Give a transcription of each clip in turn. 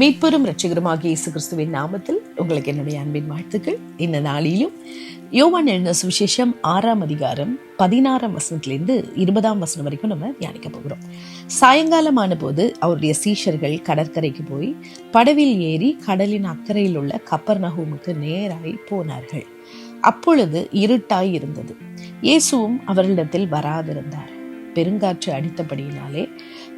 மீட்பெரும் ரட்சகருமாகிய இயேசு கிறிஸ்துவின் நாமத்தில் உங்களுக்கு என்னுடைய அன்பின் வாழ்த்துக்கள். இந்த நாளிலும் யோவான் எழுந்த சுவிசேஷம் ஆறாம் அதிகாரம் பதினாறாம் வசனத்திலிருந்து இருபதாம் வசனம் வரைக்கும் நம்ம தியானிக்க போகிறோம். சாயங்காலமான போது அவருடைய சீஷர்கள் கடற்கரைக்கு போய் படவில் ஏறி கடலின் அக்கறையில் உள்ள கப்பர் நகூமுக்கு நேராய் போனார்கள். அப்பொழுது இருட்டாய் இருந்தது. இயேசுவும் அவர்களிடத்தில் வராதிருந்தார். பெருங்காற்று அடித்தபடியினாலே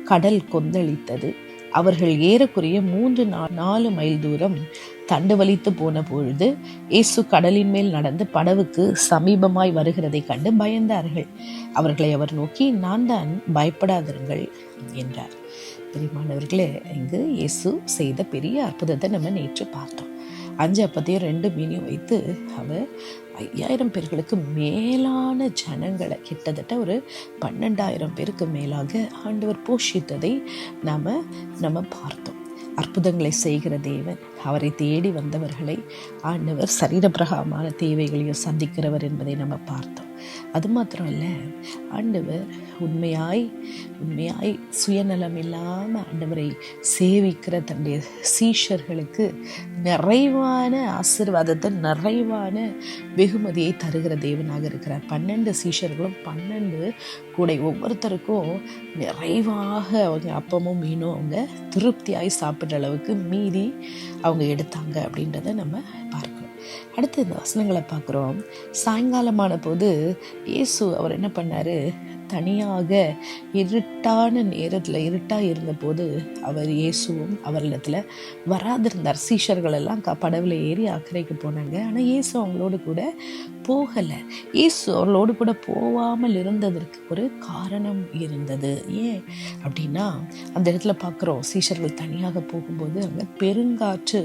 கடல் கொந்தளித்தது. அவர்கள் ஏறக்குறைய மூன்று நாலு மைல் தூரம் தண்டுவலித்து போன பொழுது இயேசு கடலின் மேல் நடந்து படவுக்கு சமீபமாய் வருகிறதை கண்டு பயந்தார்கள். அவர்களை அவர் நோக்கி நான் தான் பயப்படாதிருங்கள் என்றார். பிரியமானவர்களே இங்கு இயேசு செய்த பெரிய அற்புதத்தை நம்ம நேற்று பார்த்தோம். அஞ்சு அப்பத்தையும் ரெண்டு மீனையும் வைத்து அவர் ஐயாயிரம் பேர்களுக்கு மேலான ஜனங்களை கிட்டத்தட்ட ஒரு பன்னெண்டாயிரம் பேருக்கு மேலாக ஆண்டவர் போஷித்ததை நாம் நம்ம பார்த்தோம். அற்புதங்களை செய்கிற தேவன் அவரை தேடி வந்தவர்களை ஆண்டவர் சரீரப்பிரகாரமான தேவைகளையும் சந்திக்கிறவர் என்பதை நம்ம பார்த்தோம். அது மாத்திரம் இல்லை ஆண்டவர் உண்மையாய் உண்மையாய் சுயநலம் இல்லாமல் ஆண்டவரை சேவிக்கிற தன்னுடைய சீஷர்களுக்கு நிறைவான ஆசீர்வாதத்தை நிறைவான வெகுமதியை தருகிற தேவனாக இருக்கிறார். பன்னெண்டு சீஷர்களும் பன்னெண்டு கூடை ஒவ்வொருத்தருக்கும் நிறைவாக அவங்க அப்பமும் மீனும் அவங்க திருப்தியாய் சாப்பிட்ற அளவுக்கு மீதி அவங்க எடுத்தாங்க அப்படின்றத நம்ம பார்க்கணும். அடுத்து இந்த வசனங்களை பார்க்குறோம். சாயங்காலமான போது இயேசு அவர் என்ன பண்ணாரு? தனியாக இருட்டான நேரத்தில் இருட்டாக இருந்தபோது அவர் இயேசுவும் அவரிடத்துல வராதிருந்தார். சீஷர்கள் எல்லாம் க படவில் ஏறி அக்கறைக்கு போனாங்க. ஆனால் இயேசு அவங்களோடு கூட போகலை. இயேசு அவர்களோடு கூட போகாமல் இருந்ததற்கு ஒரு காரணம் இருந்தது. ஏன் அப்படின்னா அந்த இடத்துல பார்க்குறோம் சீஷர்கள் தனியாக போகும்போது அங்கே பெருங்காற்று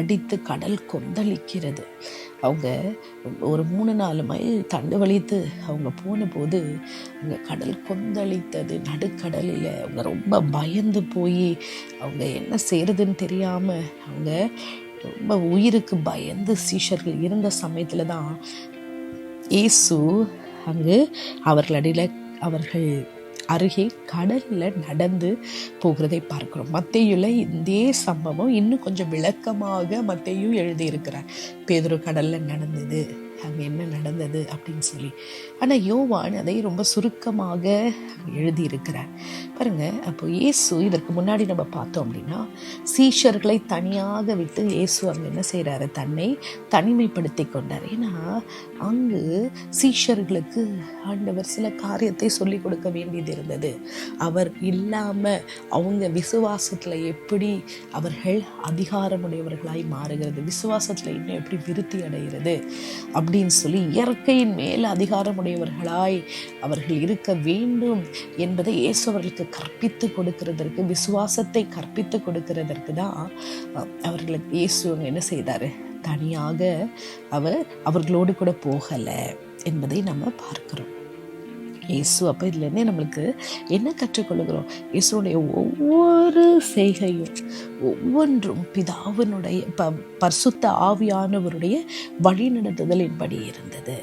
அடித்து கடல் கொந்தளிக்கிறது. அவங்க ஒரு மூணு நாலு மைல் தண்டு வலித்து அவங்க போன போது அங்கே கடல் கொந்தளித்தது நடுக்கடலில் அவங்க ரொம்ப பயந்து போய் அவங்க என்ன செய்யறதுன்னு தெரியாமல் அவங்க ரொம்ப உயிருக்கு பயந்து சீஷர்கள் இருந்த சமயத்தில் தான் இயேசு அங்கு அவர்களடியில் அவர்கள் அருகே கடலில் நடந்து போகிறதை பார்க்கிறோம். மத்தையுல இதே சம்பவம் இன்னும் கொஞ்சம் விளக்கமாக மத்தையும் எழுதியிருக்கிறார். பேதுரு கடலில் நடந்தது. அங்கே என்ன நடந்தது அப்படின்னு சொல்லி. ஆனால் யோவான் அதை ரொம்ப சுருக்கமாக எழுதியிருக்கிறார். பாருங்க அப்போ இயேசு இதற்கு முன்னாடி நம்ம பார்த்தோம் அப்படின்னா சீஷர்களை தனியாக விட்டு இயேசு அங்கே என்ன செய்கிறாரு தன்னை தனிமைப்படுத்தி கொண்டார். ஏன்னா அங்கு சீஷர்களுக்கு ஆண்டவர் சில காரியத்தை சொல்லிக் கொடுக்க வேண்டியது இருந்தது. அவர் இல்லாமல் அவங்க விசுவாசத்தில் எப்படி அவர்கள் அதிகாரமுடையவர்களாய் மாறுகிறது? விசுவாசத்தில் இன்னும் எப்படி விருத்தி அடைகிறது? அப்படின்னு சொல்லி இயற்கையின் மேல் அதிகாரமுடையவர்களாய் அவர்கள் இருக்க வேண்டும் என்பதை இயேசு அவர்களுக்கு கற்பித்து கொடுக்கிறதற்கு விசுவாசத்தை கற்பித்து கொடுக்கிறதற்கு தான் அவர்களுக்கு இயேசு என்ன செய்தார்? தனியாக அவர் அவர்களோடு கூட போகலை என்பதை நம்ம பார்க்கிறோம். இயேசு. அப்போ இதுலேருந்தே நம்மளுக்கு என்ன கற்றுக்கொள்கிறோம்? இயேசுடைய ஒவ்வொரு செய்கையும் ஒவ்வொன்றும் பிதாவினுடைய ப பர்சுத்த ஆவியானவருடைய வழிநடத்துதலின்படி இருந்தது.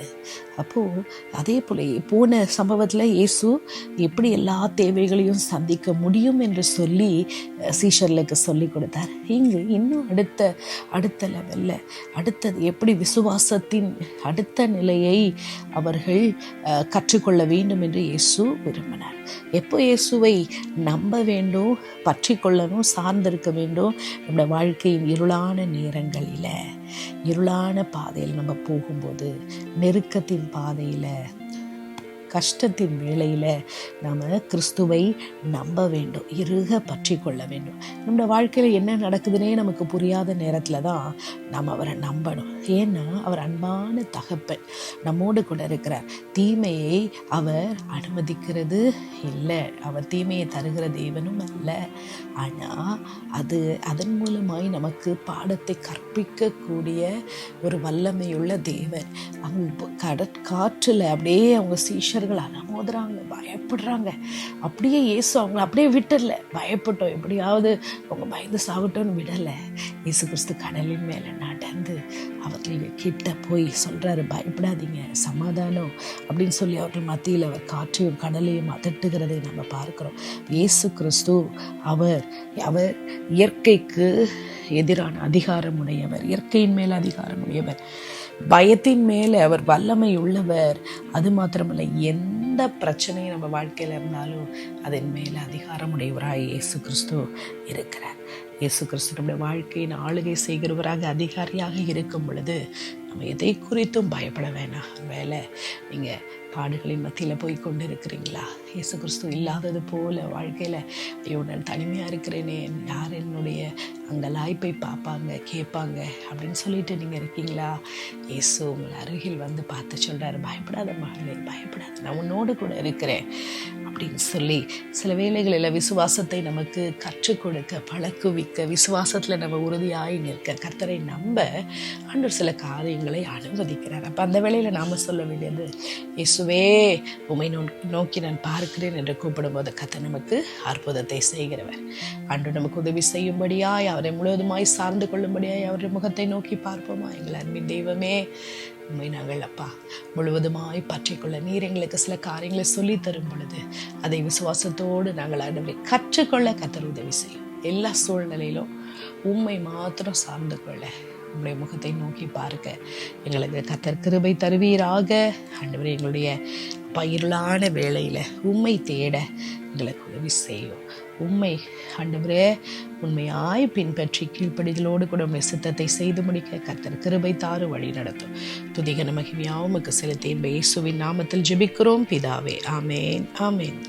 அப்போது அதே போல் போன சம்பவத்தில் இயேசு எப்படி எல்லா தேவைகளையும் சந்திக்க முடியும் என்று சொல்லி சீஷர்களுக்கு சொல்லி கொடுத்தார். இங்கு இன்னும் அடுத்த அடுத்த லெவலில் அடுத்தது எப்படி விசுவாசத்தின் அடுத்த நிலையை அவர்கள் கற்றுக்கொள்ள வேண்டும் என்று இயேசு விரும்பினார். எப்போ இயேசுவை நம்ப வேண்டும் பற்றி கொள்ளணும் சார்ந்திருக்க வேண்டும்? நம்முடைய வாழ்க்கையின் இருளான நேரங்களில் இருளான பாதையில் நம்ம போகும்போது நெருக்கத்தின் பாதையில் கஷ்டத்தின் வேளையில் நாம் கிறிஸ்துவை நம்ப வேண்டும் இறுக பற்றி கொள்ள வேண்டும். நம்முடைய வாழ்க்கையில் என்ன நடக்குதுன்னே நமக்கு புரியாத நேரத்தில் தான் நாம் அவரை நம்பணும். ஏன்னா அவர் அன்பான தகப்பன். நம்மோடு கூட இருக்கிறார் தீமையை அவர் அனுமதிக்கிறது இல்லை. அவர் தீமையை தருகிற தேவனும் அல்ல. ஆனால் அது அதன் மூலமாய் நமக்கு பாடத்தை கற்பிக்கக்கூடிய ஒரு வல்லமையுள்ள தேவன். அவங்க கடற்காற்றில் அப்படியே அவங்க சீஷர்கள் அனமோதுறாங்க பயப்படுறாங்க. அப்படியே இயேசு அவங்கள அப்படியே விட்டல. பயப்பட்டோம். எப்படியாவது அவங்க பயந்து சாகட்டோன்னு விடலை. இயேசு கிறிஸ்து கடலின் மேலே நடந்து அவர்கள் கிட்ட போய் சொல்கிறாரு பயப்படாதீங்க சமாதானம். அப்படின்னு சொல்லி அவர்கள் மத்தியில் அவர் காற்றையும் கடலையும் அதட்டுகிறதை நம்ம பார்க்கிறோம். இயேசு கிறிஸ்து அவர் அவர் இயற்கைக்கு எதிரான அதிகாரம் உடையவர் இயற்கையின் மேல் அதிகாரம் உடையவர். பயத்தின் மேலே அவர் வல்லமை உள்ளவர். அது மாத்திரமல்ல எந்த பிரச்சனையும் நம்ம வாழ்க்கையில் இருந்தாலும் அதன் மேலே அதிகாரம் உடையவராக இயேசு கிறிஸ்து இருக்கிறார். இயேசு கிறிஸ்து நம்முடைய வாழ்க்கையின் ஆளுகை செய்கிறவராக அதிகாரியாக இருக்கும் பொழுது நம்ம எதை குறித்தும் பயப்பட வேணாம். வேலை நீங்கள் பாடுகளின் மத்தியில் போய் கொண்டு இருக்கிறீங்களா இயேசு கிறிஸ்து இல்லாதது போல வாழ்க்கையில் ஐயோ நான் தனிமையாக இருக்கிறேனே யார் என்னுடைய அங்கே லாய்ப்பை பார்ப்பாங்க கேட்பாங்க அப்படின்னு சொல்லிட்டு நீங்கள் இருக்கீங்களா? இயேசு உங்கள் அருகில் வந்து பார்த்து சொல்கிறாரு பயப்படாத மகளே பயப்படாத நான் உன்னோடு கூட இருக்கிறேன் அப்படின்னு சொல்லி சில வேளைகளில் விசுவாசத்தை நமக்கு கற்றுக் கொடுக்க பழக்குவிக்க விசுவாசத்தில் நம்ம உறுதியாகி நிற்க கர்த்தரை நம்ப ஆண்டவர் சில காரியங்களை அனுமதிக்கிறார். அப்போ அந்த வேளையில் நாம் சொல்ல வேண்டியது இயேசுவே உமை நோக்கி நான் பார்க்கிறேன் என்று கூப்பிடும்போது கத்தை நமக்கு அற்புதத்தை செய்கிறவர். அன்று நமக்கு உதவி செய்யும்படியாய் அவர் முழுவதுமாய் சார்ந்து கொள்ளும்படியாய் அவருடைய முகத்தை நோக்கி பார்ப்போமா? எங்கள் அன்பின் தெய்வமே உண்மை நாங்கள் அப்பா முழுவதுமாய் பற்றிக்கொள்ள நீர் எங்களுக்கு சில காரியங்களை சொல்லி தரும் பொழுது அதை விசுவாசத்தோடு நாங்கள் ஆண்டவரை கற்றுக்கொள்ள கத்தர் உதவி செய்யும். எல்லா சூழ்நிலையிலும் உண்மை மாத்திரம் சார்ந்து கொள்ள உங்களுடைய முகத்தை நோக்கி பார்க்க எங்களுக்கு கத்தர் கிருபை தருவீராக. ஆண்டவரே எங்களுடைய பயிரலான வேளையில் உண்மை தேட எங்களுக்கு உதவி செய்யும். உண்மை ஆண்டவரே உண்மையாய் பின்பற்றி கீழ்ப்படிதலோடு கூட உண்மை சித்தத்தை செய்து முடிக்க கத்தர் கிருபை தாறு வழி நடத்தும். துதிகன மகிமையாவும் செலுத்தி இயேசுவின் நாமத்தில் ஜெபிக்கிறோம். பிதாவே ஆமேன் ஆமேன்.